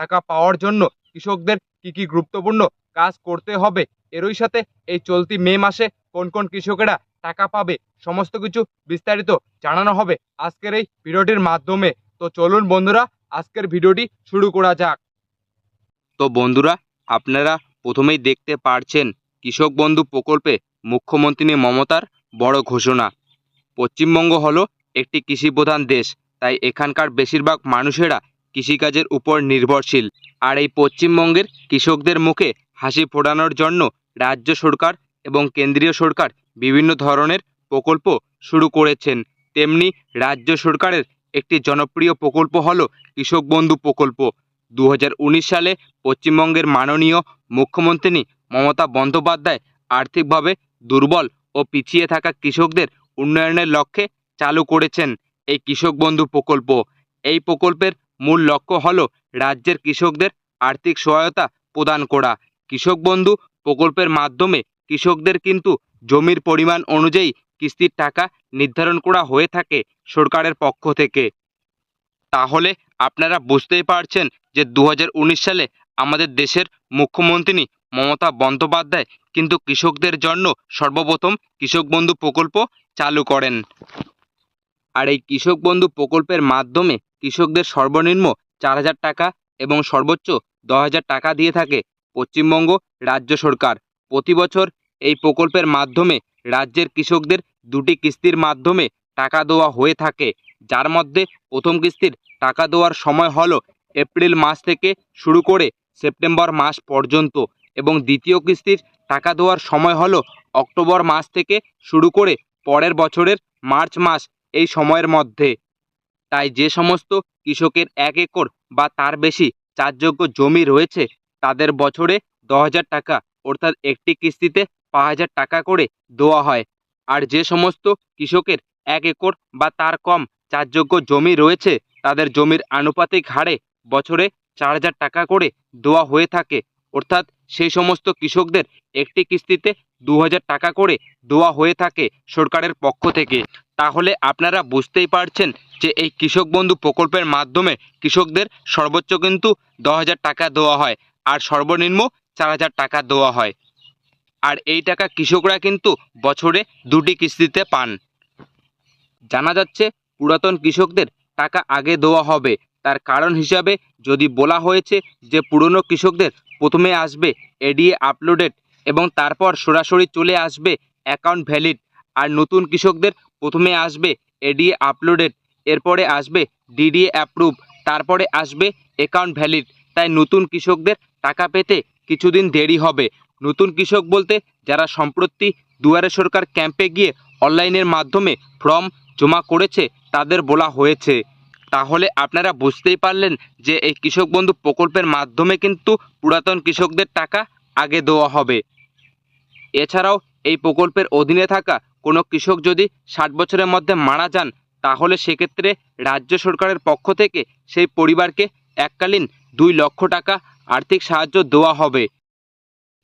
টাকা পাওয়ার জন্য কৃষকদের কি কি গুরুত্বপূর্ণ কাজ করতে হবে? এরই সাথে এই চলতি মে মাসে কোন কোন কৃষকেরা টাকা পাবে? সমস্ত কিছু বিস্তারিত জানানো হবে আজকের এই ভিডিওটির মাধ্যমে। তো চলুন বন্ধুরা, আজকের ভিডিওটি শুরু করা যাক। তো বন্ধুরা, আপনারা প্রথমেই দেখতে পারছেন কৃষক বন্ধু প্রকল্পে মুখ্যমন্ত্রী মমতার বড় ঘোষণা। পশ্চিমবঙ্গ হলো একটি কৃষিপ্রধান দেশ, তাই এখানকার বেশিরভাগ মানুষেরা কৃষিকাজের উপর নির্ভরশীল। আর এই পশ্চিমবঙ্গের কৃষকদের মুখে হাসি ফোটানোর জন্য রাজ্য সরকার এবং কেন্দ্রীয় সরকার বিভিন্ন ধরনের প্রকল্প শুরু করেছেন। তেমনি রাজ্য সরকারের একটি জনপ্রিয় প্রকল্প হলো কৃষক বন্ধু প্রকল্প। দু হাজার উনিশ সালে পশ্চিমবঙ্গের মাননীয় মুখ্যমন্ত্রী মমতা বন্দ্যোপাধ্যায় আর্থিকভাবে দুর্বল ও পিছিয়ে থাকা কৃষকদের উন্নয়নের লক্ষ্যে চালু করেছেন এই কৃষক বন্ধু প্রকল্প। এই প্রকল্পের মূল লক্ষ্য হল রাজ্যের কৃষকদের আর্থিক সহায়তা প্রদান করা। কৃষক বন্ধু প্রকল্পের মাধ্যমে কৃষকদের কিন্তু জমির পরিমাণ অনুযায়ী কিস্তির টাকা নির্ধারণ করা হয়ে থাকে সরকারের পক্ষ থেকে। তাহলে আপনারা বুঝতেই পারছেন যে দু হাজার উনিশ সালে আমাদের দেশের মুখ্যমন্ত্রী মমতা বন্দ্যোপাধ্যায় কিন্তু কৃষকদের জন্য সর্বপ্রথম কৃষক বন্ধু প্রকল্প চালু করেন। আর এই কৃষক বন্ধু প্রকল্পের মাধ্যমে কৃষকদের সর্বনিম্ন চার হাজার টাকা এবং সর্বোচ্চ দশ হাজার টাকা দিয়ে থাকে পশ্চিমবঙ্গ রাজ্য সরকার। প্রতি বছর এই প্রকল্পের মাধ্যমে রাজ্যের কৃষকদের দুটি কিস্তির মাধ্যমে টাকা দেওয়া হয়ে থাকে। যার মধ্যে প্রথম কিস্তির টাকা দেওয়ার সময় হলো এপ্রিল মাস থেকে শুরু করে সেপ্টেম্বর মাস পর্যন্ত এবং দ্বিতীয় কিস্তির টাকা দেওয়ার সময় হলো অক্টোবর মাস থেকে শুরু করে পরের বছরের মার্চ মাস এই সময়ের মধ্যে। তাই যে সমস্ত কৃষকের এক একর বা তার বেশি চাষযোগ্য জমি রয়েছে, তাদের বছরে দশ হাজার টাকা অর্থাৎ একটি কিস্তিতে পাঁচ হাজার টাকা করে দেওয়া হয়। আর যে সমস্ত কৃষকের এক একর বা তার কম চাষযোগ্য জমি রয়েছে, তাদের জমির আনুপাতিক হারে বছরে চার হাজার টাকা করে দেওয়া হয়ে থাকে। অর্থাৎ সেই সমস্ত কৃষকদের একটি কিস্তিতে দু হাজার টাকা করে দেওয়া হয়ে থাকে সরকারের পক্ষ থেকে। তাহলে আপনারা বুঝতেই পারছেন যে এই কৃষক বন্ধু প্রকল্পের মাধ্যমে কৃষকদের সর্বোচ্চ কিন্তু দশ হাজার টাকা দেওয়া হয় আর সর্বনিম্ন চার হাজার টাকা দেওয়া হয়। আর এই টাকা কৃষকরা কিন্তু বছরে দুটি কিস্তিতে পান। জানা যাচ্ছে পুরাতন কৃষকদের টাকা আগে দেওয়া হবে। তার কারণ হিসাবে যদি বলা হয়েছে যে পুরনো কৃষকদের প্রথমে আসবে এডিএ আপলোডেড এবং তারপর সরাসরি চলে আসবে অ্যাকাউন্ট ভ্যালিড আর নতুন কৃষকদের প্রথমে আসবে এডিএ আপলোডেড এরপরে আসবে ডিডিএ অ্যাপ্রুভ তারপরে আসবে অ্যাকাউন্ট ভ্যালিড তাই নতুন কৃষকদের টাকা পেতে কিছুদিন দেরি হবে। নতুন কৃষক বলতে যারা সম্প্রতি দুয়ারে সরকার ক্যাম্পে গিয়ে অনলাইনের মাধ্যমে ফর্ম জমা করেছে, তাদের বলা হয়েছে। তাহলে আপনারা বুঝতেই পারলেন যে এই কৃষক বন্ধু প্রকল্পের মাধ্যমে কিন্তু পুরাতন কৃষকদের টাকা আগে দেওয়া হবে। এছাড়াও এই প্রকল্পের অধীনে থাকা কোনো কৃষক যদি ষাট বছরের মধ্যে মারা যান, তাহলে সেক্ষেত্রে রাজ্য সরকারের পক্ষ থেকে সেই পরিবারকে এককালীন দুই লক্ষ টাকা আর্থিক সাহায্য দেওয়া হবে।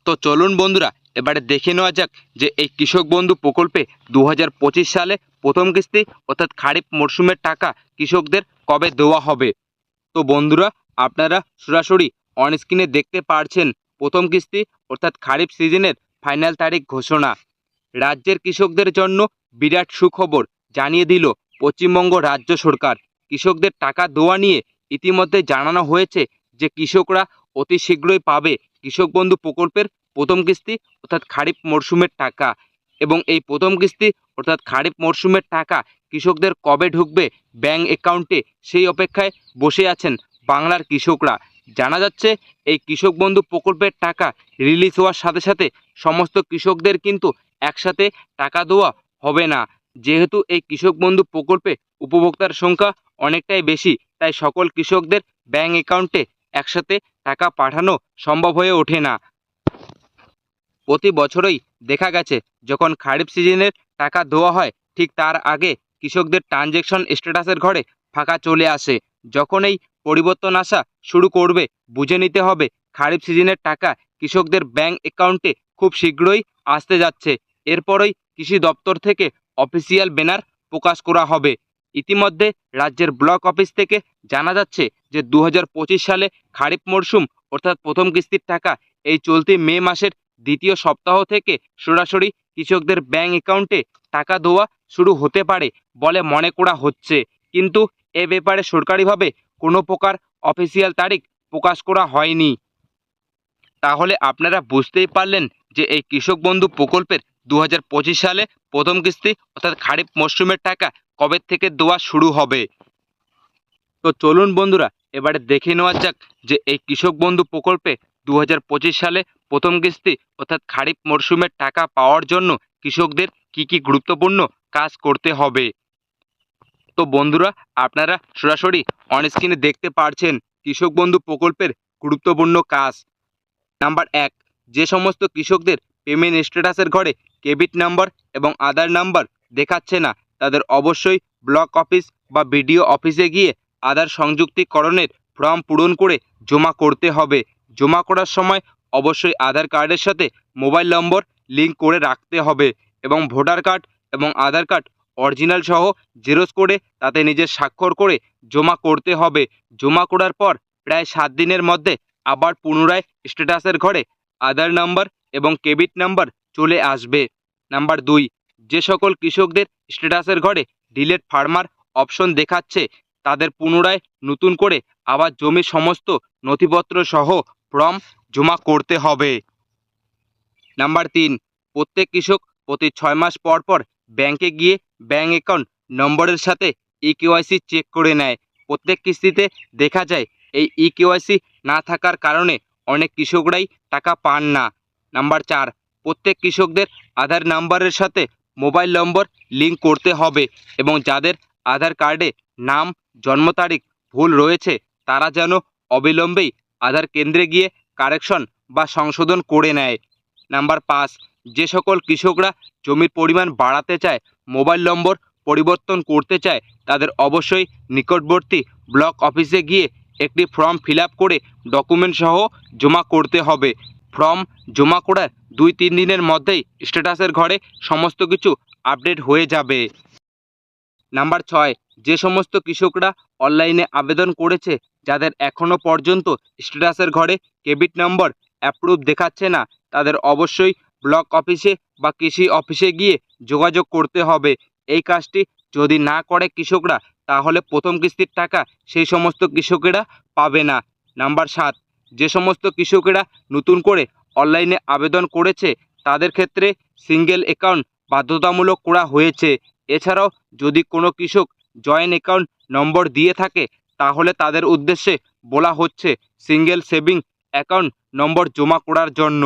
তো চলুন বন্ধুরা, এবারে দেখে নেওয়া যাক যে এই কৃষক বন্ধু প্রকল্পে দু হাজার পঁচিশ সালে প্রথম কিস্তি অর্থাৎ খারিফ মরশুমের টাকা কৃষকদের কবে দেওয়া হবে? তো বন্ধুরা, আপনারা সরাসরি অনস্ক্রিনে দেখতে পারছেন প্রথম কিস্তি অর্থাৎ খারিফ সিজনের ফাইনাল তারিখ ঘোষণা। রাজ্যের কৃষকদের জন্য বিরাট সুখবর জানিয়ে দিল পশ্চিমবঙ্গ রাজ্য সরকার। কৃষকদের টাকা দেওয়া নিয়ে ইতিমধ্যে জানানো হয়েছে যে কৃষকরা অতি শীঘ্রই পাবে কৃষক বন্ধু প্রকল্পের প্রথম কিস্তি, অর্থাৎ খারিফ মরশুমের টাকা। এবং এই প্রথম কিস্তি, অর্থাৎ খারিফ মরশুমের টাকা কৃষকদের কবে ঢুকবে ব্যাংক অ্যাকাউন্টে সেই অপেক্ষায় বসে আছেন বাংলার কৃষকরা। জানা যাচ্ছে, এই কৃষক বন্ধু প্রকল্পের টাকা রিলিজ হওয়ার সাথে সাথে সমস্ত কৃষকদের কিন্তু একসাথে টাকা দেওয়া হবে না। যেহেতু এই কৃষক বন্ধু প্রকল্পে উপভোক্তার সংখ্যা অনেকটাই বেশি, তাই সকল কৃষকদের ব্যাংক অ্যাকাউন্টে একসাথে টাকা পাঠানো সম্ভব হয়ে ওঠে না। প্রতি বছরই দেখা গেছে, যখন খারিফ সিজনের টাকা দেওয়া হয়, ঠিক তার আগে কৃষকদের ট্রানজেকশন স্ট্যাটাসের ঘরে ফাঁকা চলে আসে। যখন এই পরিবর্তন আসা শুরু করবে, বুঝে নিতে হবে, খারিফ সিজনের টাকা কৃষকদের ব্যাংক অ্যাকাউন্টে খুব শীঘ্রই আসতে যাচ্ছে। এরপরই কৃষি দপ্তর থেকে অফিসিয়াল ব্যানার প্রকাশ করা হবে। ইতিমধ্যে রাজ্যের ব্লক অফিস থেকে জানা যাচ্ছে যে দু হাজার পঁচিশ সালে খারিফ মরশুম অর্থাৎ প্রথম কিস্তির টাকা, এই চলতি মে মাসের দ্বিতীয় সপ্তাহ থেকে সরাসরি কৃষকদের ব্যাংক অ্যাকাউন্টে টাকা দেওয়া শুরু হতে পারে বলে মনে করা হচ্ছে। কিন্তু এ ব্যাপারে সরকারিভাবে কোনো প্রকার অফিসিয়াল তারিখ প্রকাশ করা হয়নি। তাহলে আপনারা বুঝতেই পারলেন যে, এই কৃষক বন্ধু প্রকল্পের দু হাজার পঁচিশ সালে প্রথম কিস্তি অর্থাৎ খারিফ মরশুমের টাকা কবে থেকে দেওয়া শুরু হবে? তো চলুন বন্ধুরা, এবারে দেখে নেওয়া যাক যে এই কৃষক বন্ধু প্রকল্পে দু হাজার পঁচিশ সালে প্রথম কিস্তি অর্থাৎ খারিফ মরশুমের টাকা পাওয়ার জন্য কৃষকদের কি কি গুরুত্বপূর্ণ কাজ করতে হবে? তো বন্ধুরা, আপনারা সরাসরি অনস্ক্রিনে দেখতে পারছেন কৃষক বন্ধু প্রকল্পের গুরুত্বপূর্ণ কাজ। নাম্বার এক, যে সমস্ত কৃষকদের পেমেন্ট স্ট্যাটাসের ঘরে ক্রেডিট নাম্বার এবং আধার নাম্বার দেখাচ্ছে না। তাদের অবশ্যই ব্লক অফিস বা বিডিও অফিসে গিয়ে আধার সংযুক্তিকরণের ফর্ম পূরণ করে জমা করতে হবে। জমা করার সময় অবশ্যই আধার কার্ডের সাথে মোবাইল নম্বর লিঙ্ক করে রাখতে হবে এবং ভোটার কার্ড এবং আধার কার্ড অরিজিনাল সহ জেরক্স করে তাতে নিজের স্বাক্ষর করে জমা করতে হবে। জমা করার পর প্রায় সাত দিনের মধ্যে আবার পুনরায় স্ট্যাটাসের ঘরে আধার নাম্বার এবং কেবিট নাম্বার চলে আসবে। নাম্বার দুই, যে সকল কৃষকদের স্ট্যাটাসের ঘরে ডিলেট ফার্মার অপশন দেখাচ্ছে, তাদের পুনরায় নতুন করে আবার জমির সমস্ত নথিপত্র সহ ফর্ম জমা করতে হবে। নাম্বার তিন, প্রত্যেক কৃষক প্রতি ছয় মাস পর পর ব্যাংকে গিয়ে ব্যাংক অ্যাকাউন্ট নম্বরের সাথে ই কেওয়াইসি চেক করে নেয়। প্রত্যেক কিস্তিতে দেখা যায়, এই ই কেওয়াইসি না থাকার কারণে অনেক কৃষকরাই টাকা পান না। নাম্বার চার, প্রত্যেক কৃষকদের আধার নাম্বারের সাথে মোবাইল নম্বর লিঙ্ক করতে হবে এবং যাদের আধার কার্ডে নাম, জন্ম তারিখ ভুল রয়েছে, তারা যেন অবিলম্বেই আধার কেন্দ্রে গিয়ে কারেকশন বা সংশোধন করে নেয়। নাম্বার পাঁচ, যে সকল কৃষকরা জমির পরিমাণ বাড়াতে চায়, মোবাইল নম্বর পরিবর্তন করতে চায়, তাদের অবশ্যই নিকটবর্তী ব্লক অফিসে গিয়ে একটি ফর্ম ফিল করে ডকুমেন্ট সহ জমা করতে হবে। ফর্ম জমা করার দুই তিন দিনের মধ্যেই স্ট্যাটাসের ঘরে সমস্ত কিছু আপডেট হয়ে যাবে। নাম্বার ছয়, যে সমস্ত কৃষকরা অনলাইনে আবেদন করেছে, যাদের এখনও পর্যন্ত স্ট্যাটাসের ঘরে কেবিট নম্বর অ্যাপ্রুভ দেখাচ্ছে না, তাদের অবশ্যই ব্লক অফিসে বা কৃষি অফিসে গিয়ে যোগাযোগ করতে হবে। এই কাজটি যদি না করে কৃষকরা, তাহলে প্রথম কিস্তির টাকা সেই সমস্ত কৃষকেরা পাবে না। নাম্বার সাত যে সমস্ত কৃষকেরা নতুন করে অনলাইনে আবেদন করেছে, তাদের ক্ষেত্রে সিঙ্গেল অ্যাকাউন্ট বাধ্যতামূলক করা হয়েছে। এছাড়াও যদি কোনো কৃষক জয়েন্ট অ্যাকাউন্ট নম্বর দিয়ে থাকে, তাহলে তাদের উদ্দেশ্যে বলা হচ্ছে সিঙ্গেল সেভিং অ্যাকাউন্ট নম্বর জমা করার জন্য।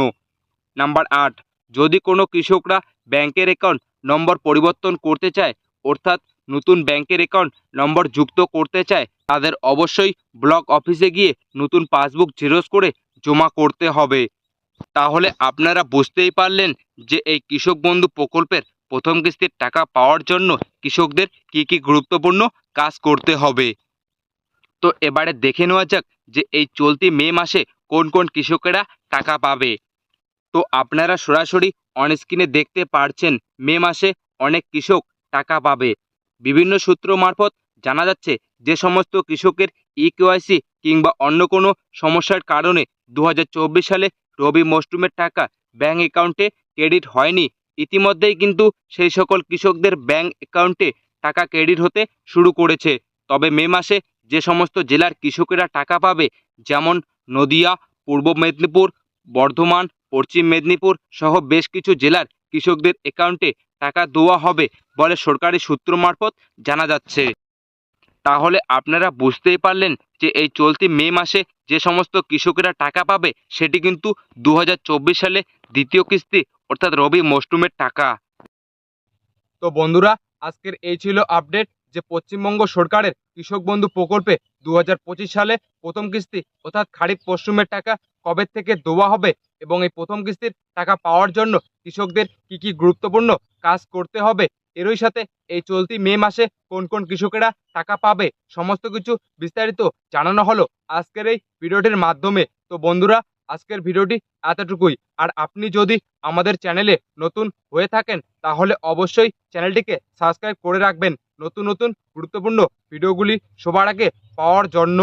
নাম্বার আট, যদি কোনো কৃষকরা ব্যাংকের অ্যাকাউন্ট নম্বর পরিবর্তন করতে চায়, অর্থাৎ নতুন ব্যাংকের অ্যাকাউন্ট নম্বর যুক্ত করতে চায়, তাদের অবশ্যই ব্লক অফিসে গিয়ে নতুন পাসবুক জেরক্স করে জমা করতে হবে। তাহলে আপনারা বুঝতেই পারলেন যে এই কৃষক বন্ধু প্রকল্পের প্রথম কিস্তির টাকা পাওয়ার জন্য কৃষকদের কি কি গুরুত্বপূর্ণ কাজ করতে হবে। তো এবারে দেখে নেওয়া যাক যে এই চলতি মে মাসে কোন কোন কৃষকেরা টাকা পাবে। তো আপনারা সরাসরি অনস্ক্রিনে দেখতে পারছেন মে মাসে অনেক কৃষক টাকা পাবে। বিভিন্ন সূত্র মারফত জানা যাচ্ছে যে সমস্ত কৃষকের ই কেওয়াইসি কিংবা অন্য কোনো সমস্যার কারণে দু হাজার চব্বিশ সালে রবি মরশুমের টাকা ব্যাংক অ্যাকাউন্টে ক্রেডিট হয়নি। ইতিমধ্যেই কিন্তু সেই সকল কৃষকদের ব্যাংক অ্যাকাউন্টে টাকা ক্রেডিট হতে শুরু করেছে। তবে মে মাসে যে সমস্ত জেলার কৃষকেরা টাকা পাবে, যেমন নদিয়া, পূর্ব মেদিনীপুর, বর্ধমান, পশ্চিম মেদিনীপুর সহ বেশ কিছু জেলার কৃষকদের অ্যাকাউন্টে টাকা দেওয়া হবে বলে সরকারি সূত্র মারফত জানা যাচ্ছে। তাহলে আপনারা বুঝতেই পারলেন যে এই চলতি মে মাসে যে সমস্ত কৃষকেরা টাকা পাবে, সেটি কিন্তু দু হাজার চব্বিশ সালে দ্বিতীয় কিস্তি, অর্থাৎ রবি মরশুমের টাকা। তো বন্ধুরা, আজকের এই ছিল আপডেট যে পশ্চিমবঙ্গ সরকারের কৃষক বন্ধু প্রকল্পে দু হাজার পঁচিশ সালে প্রথম কিস্তি অর্থাৎ খারিফ মরশুমের টাকা কবে থেকে দেওয়া হবে এবং এই প্রথম কিস্তির টাকা পাওয়ার জন্য কৃষকদের কি কি গুরুত্বপূর্ণ কাজ করতে হবে? এরই সাথে এই চলতি মে মাসে কোন কোন কৃষকেরা টাকা পাবে? সমস্ত কিছু বিস্তারিত জানানো হলো আজকের এই ভিডিওটির মাধ্যমে। তো বন্ধুরা, আজকের ভিডিওটি এতটুকুই। আর আপনি যদি আমাদের চ্যানেলে নতুন হয়ে থাকেন, তাহলে অবশ্যই চ্যানেলটিকে সাবস্ক্রাইব করে রাখবেন। নতুন নতুন গুরুত্বপূর্ণ ভিডিওগুলি সবার আগে পাওয়ার জন্য।